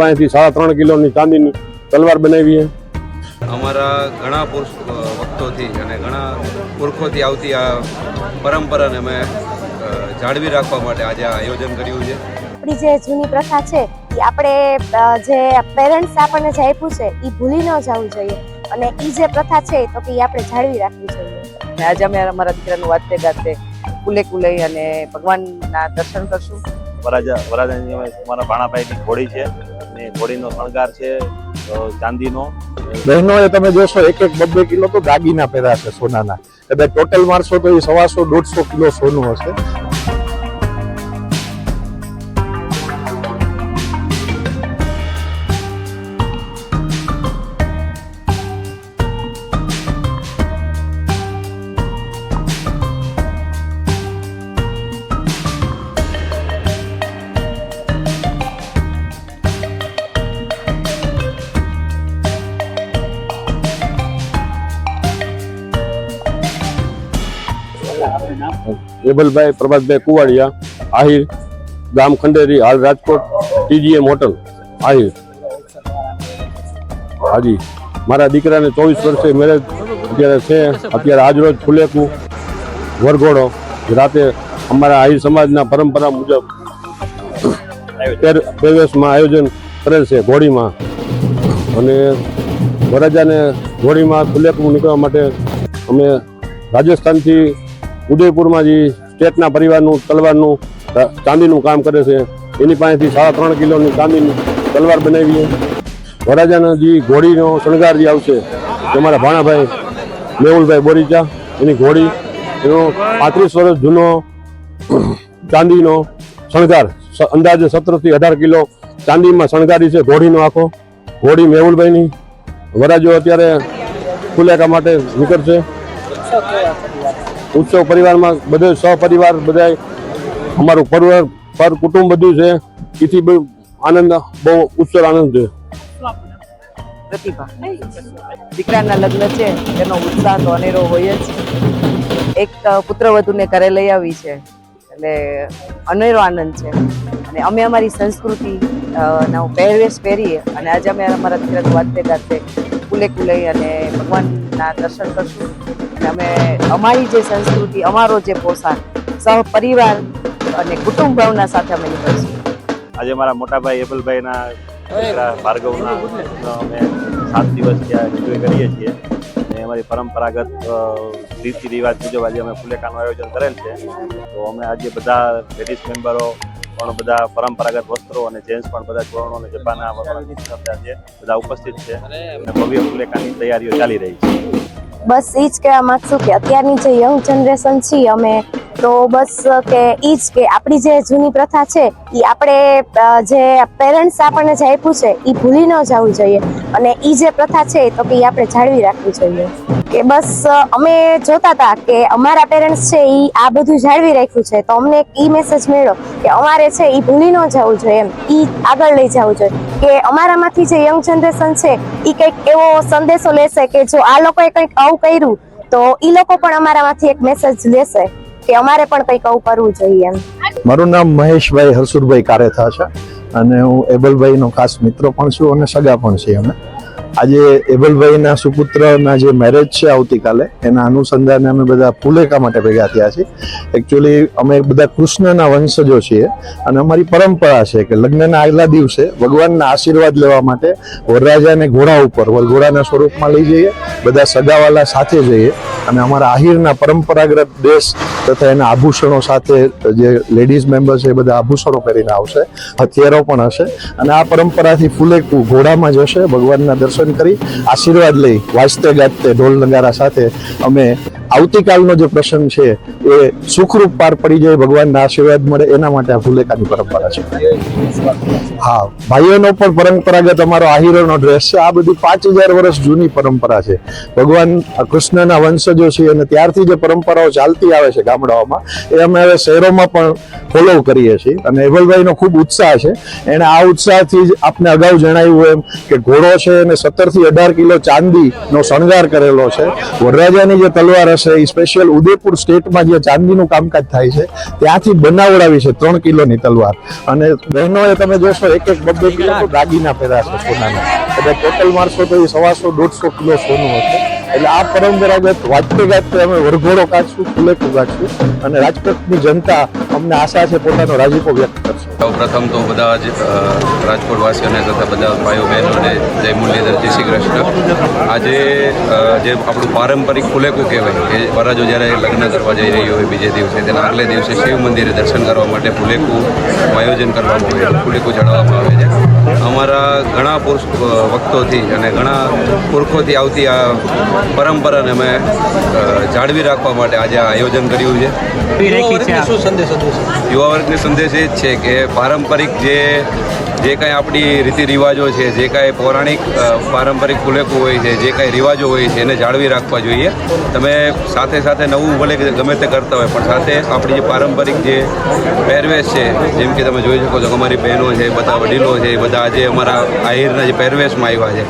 પાસેથી સાડા ત્રણ કિલોની ચાંદીની તલવાર બનાવી છે અમારા ઘણા પુરુષ વખતોથી અને ઘણા પુરખોથી આવતી આ પરંપરાને અમે જાળવી રાખવા માટે આજે આ આયોજન કર્યું છે. આપણી જે જૂની પ્રથા છે એ આપણે જે પેરેન્ટ્સ આપણને જે આપ્યું છે એ ભૂલી ન જવું જોઈએ. અને એ જે પ્રથા છે તો કે એ આપણે જાળવી રાખવી જોઈએ. આજે અમે અમારા દીકરાનું વાતે ગાતે કુલે કુલે અને ભગવાનના દર્શન કરશું. વરાજા વરાજાની અમારા ભાણાભાઈની ઘોડી છે. અને ઘોડીનો શણગાર છે ચાંદીનો. બહેનોએ તમે જોશો એક એક બબ્બે કિલો તો દાગીના પહેર્યા છે સોનાના. કદાચ ટોટલ મારશો તો એ સવાસો, દોઢસો કિલો સોનું હશે. એબલભાઈ પ્રભાતભાઈ કુવાડિયા, આહિર, ગામ ખંડેરી, હાલ રાજકોટ, ટીજીએમ હોટલ, આહિર. હાજી, મારા દીકરાને ચોવીસ વર્ષે મેરેજ અત્યારે છે. અત્યારે આજરોજ ફુલેકું, વરઘોડો. રાતે અમારા આહિર સમાજના પરંપરા મુજબ પેર- પ્રવેશમાં આયોજન કરેલ છે ઘોડીમાં. અને વરરાજાને ઘોડીમાં ફુલેકું નીકળવા માટે અમે રાજસ્થાનથી ઉદયપુરમાં જે સ્ટેટના પરિવારનું, તલવારનું ચાંદીનું કામ કરે છે, એની પાસેથી સાડા ત્રણ કિલોની ચાંદીની તલવાર બનાવી છે વરાજાના જે ઘોડીનો શણગાર જે આવશે અમારા ભાણાભાઈ મેહુલભાઈ બોરીચા, એની ઘોડી, એનો પાંત્રીસ વર્ષ જૂનો ચાંદીનો શણગાર અંદાજે સત્તરથી અઢાર કિલો ચાંદીમાં શણગારી છે ઘોડીનો આખો. ઘોડી મેહુલભાઈની વરાજો અત્યારે ખુલેકા માટે નીકળશે. ઉત્સવ પરિવારમાં બધે સહપરિવાર બધા અમારું પરિવાર, પર કુટુંબ બધું છે, એથી બહુ આનંદ, બહુ ઉત્સવ આનંદ છે. પ્રતિભા. દીકરાના લગ્ન છે, એનો ઉત્સાહ તો અનેરો હોય જ. એક પુત્રવધુને ઘરે લઈ આવી છે, એટલે અનેરો આનંદ છે. અને અમે અમારી સંસ્કૃતિ પહેરવેશ પહેરીએ, અને આજે અમે અમારા દીકરાનું વાતે ગાતે કુલે કુલે અને ભગવાનના દર્શન કરશું. અને અમે, અમારી જે સંસ્કૃતિ, અમારો જે પોશાક, સહપરિવાર અને કુટુંબ ભાવના સાથે અમે નીકળશું. આજે મારા મોટાભાઈ એબલભાઈના દીકરા ભાર્ગવના અમે સાત દિવસ ત્યાં એન્જોય કરીએ છીએ. અને અમારી પરંપરાગત રીતિ રિવાજ મુજબ આજે અમે ફુલેકાનું આયોજન કરેલ છે. તો અમે આજે બધા લેડીઝ મેમ્બરો પણ બધા પરંપરાગત વસ્ત્રો અને જેન્ટ્સ પણ બધા ચોરણો અને જપાના સાથે બધા ઉપસ્થિત છે અને ભવ્ય ફુલેકાની તૈયારીઓ ચાલી રહી છે. બસ એ જ કહેવા માગશું કે અત્યારની જે યંગ જનરેશન છીએ અમે તો બસ કે એ જ કે આપણી જે જૂની પ્રથા છે એ આપણે જે પેરેન્ટ્સ આપણને જે આપ્યું છે એ ભૂલી ન જવું જોઈએ. અને એ જે પ્રથા છે તો કે એ આપણે જાળવી રાખવી જોઈએ. કે બસ અમે જોતા હતા કે અમારા પેરેન્ટ્સ છે એ આ બધું જાળવી રાખ્યું છે. તો અમને એક ઈ મેસેજ મળ્યો કે અમારે છે એ ભૂલી ન જવું જોઈએ એમ. એ આગળ લઈ જવું જોઈએ. કે અમારામાંથી જે યંગ જનરેશન છે એ કંઈક એવો સંદેશો લેશે કે જો આ લોકોએ કંઈક આવું કર્યું, તો એ લોકો પણ અમારામાંથી એક મેસેજ લેશે કે અમારે પણ કંઈક આવું કરવું જોઈએ એમ. મારું નામ મહેશભાઈ હરસુરભાઈ કારેથા છે. અને હું એબલભાઈનો ખાસ મિત્ર પણ છું અને સગા પણ છીએ અમે. આજે એબલભાઈના સુપુત્રના જે મેરેજ છે આવતીકાલે, એના અનુસંધાને અમે બધા ફુલેકા માટે ભેગા થયા છીએ. એકચ્યુઅલી અમે બધા કૃષ્ણના વંશજો છીએ અને અમારી પરંપરા છે કે લગ્નના આગલા દિવસે ભગવાનના આશીર્વાદ લેવા માટે વરરાજાને ઘોડા ઉપર વરઘોડાના સ્વરૂપમાં લઈ જઈએ, બધા સગાવાલા સાથે જઈએ અને અમારા આહિરના પરંપરાગત ડ્રેસ તથા એના આભૂષણો સાથે જે લેડીઝ મેમ્બર છે એ બધા આભૂષણો પહેરીને આવશે. હથિયારો પણ હશે અને આ પરંપરાથી ફૂલેકું ઘોડામાં જશે ભગવાનના દર્શન કરી આશીર્વાદ લઈ વાજતે ગાજતે ઢોલ નગારા સાથે અમે આવતીકાલનો જે પ્રસંગ છે એ સુખરૂપ પાર પડી જાય, ભગવાનના આશીર્વાદ મળે, એના માટે આ ફુલેકાની પરંપરા છે. હા, ભાઈઓનો પણ પરંપરાગત અમારો આહિરોનો ડ્રેસ છે. આ બધી પાંચ હજાર વર્ષ જૂની પરંપરા છે. ભગવાન કૃષ્ણના વંશજો છે અને ત્યારથી જે પરંપરાઓ ચાલતી આવે છે ગામડાઓમાં, એ અમે હવે શહેરોમાં પણ ફોલો કરીએ છીએ. અને એવલભાઈનો ખૂબ ઉત્સાહ છે. એણે આ ઉત્સાહથી જ આપને અગાઉ જણાવ્યું એમ કે ઘોડો છે અને સત્તરથી અઢાર કિલો ચાંદીનો શણગાર કરેલો છે. વરરાજાની જે તલવાર છે એ સ્પેશિયલ ઉદયપુર સ્ટેટમાં જે ચાંદીનું કામકાજ થાય છે, ત્યાંથી બનાવડાવી છે ત્રણ કિલોની તલવાર. અને બહેનોએ તમે જોશો, એક એક બબ્બે કિલો દાગીના પહેરા છે સોનાના. એટલે ટોટલ મારશો તો એ સવાસો દોઢસો કિલો સોનું હશે. એટલે આ પરંપરાગત વાજતે ગાજતે અમે વરઘોડો કાઢશું ફુલેકું કાઢશું અને રાજકોટની જનતા અમને આશા છે પોતાનો રાજીપો વ્યક્ત કરશે. સૌ પ્રથમ તો બધા જ રાજકોટવાસીઓને રાજકોટ વાસીઓને તથા બધા ભાઈઓ બહેનોને જય મુરલીધર, જય શ્રી કૃષ્ણ. આજે જે આપણું પારંપરિક ફુલેકું કહેવાય, કે વરાજો જ્યારે લગ્ન કરવા જઈ રહી હોય બીજે દિવસે, તેના આગલે દિવસે શિવ મંદિરે દર્શન કરવા માટે ફુલેકું આયોજન કરવામાં આવે છે ફુલેકું આવે છે. અમારા ઘણા પુરુષ વખતોથી અને ઘણા પુરખોથી આવતી આ પરંપરાને અમે જાળવી રાખવા માટે આજે આ આયોજન કર્યું છે. યુવા વર્ગને સંદેશ એ જ છે કે પારંપરિક જે જે કાંઈ આપણી રીતિ રિવાજો છે, જે કાંઈ પૌરાણિક પારંપરિક ફુલેકું હોય છે, જે કાંઈ રિવાજો હોય છે, એને જાળવી રાખવા જોઈએ. તમે સાથે સાથે નવું ભલે ગમે તે કરતા હોય, પણ સાથે આપણી જે પારંપરિક જે પહેરવેશ છે, જેમ કે તમે જોઈ શકો છો અમારી બહેનો છે, બધા વડીલો છે, બધા આજે અમારા આહિરના જે પહેરવેશમાં આવ્યા છે.